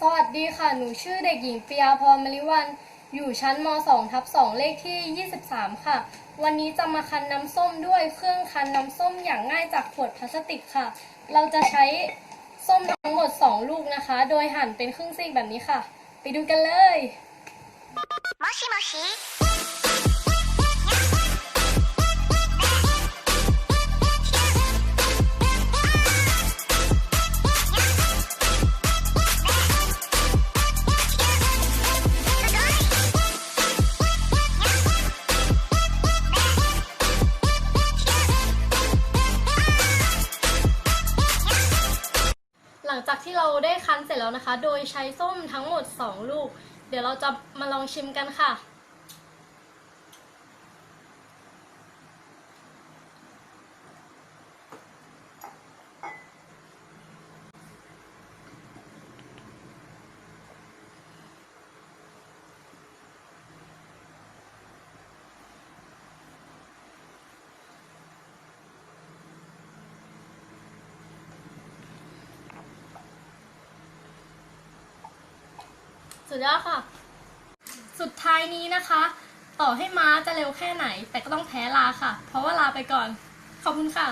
สวัสดีค่ะ หนูชื่อเด็กหญิงปิยาพรมริวัน อยู่ชั้นม 2 ทับ 2 เลขที่ 23 ค่ะ วันนี้จะมาคั้นน้ำส้มด้วยเครื่องคั้นน้ำส้มอย่างง่ายจากขวดพลาสติกค่ะ เราจะใช้ส้มทั้งหมด 2 ลูกนะคะ โดยหั่นเป็นครึ่งซีกแบบนี้ค่ะ ไปดูกันเลย もしもし งจากที่เราได้คั้นเสร็จแล้วนะคะ โดยใช้ส้มทั้งหมด 2 ลูก เดี๋ยวเราจะมาลองชิมกันค่ะ สุดยอดค่ะ สุดท้ายนี้นะคะ ต่อให้ม้าจะเร็วแค่ไหน แต่ก็ต้องแพ้ลาค่ะ เพราะว่าลาไปก่อน ขอบคุณค่ะ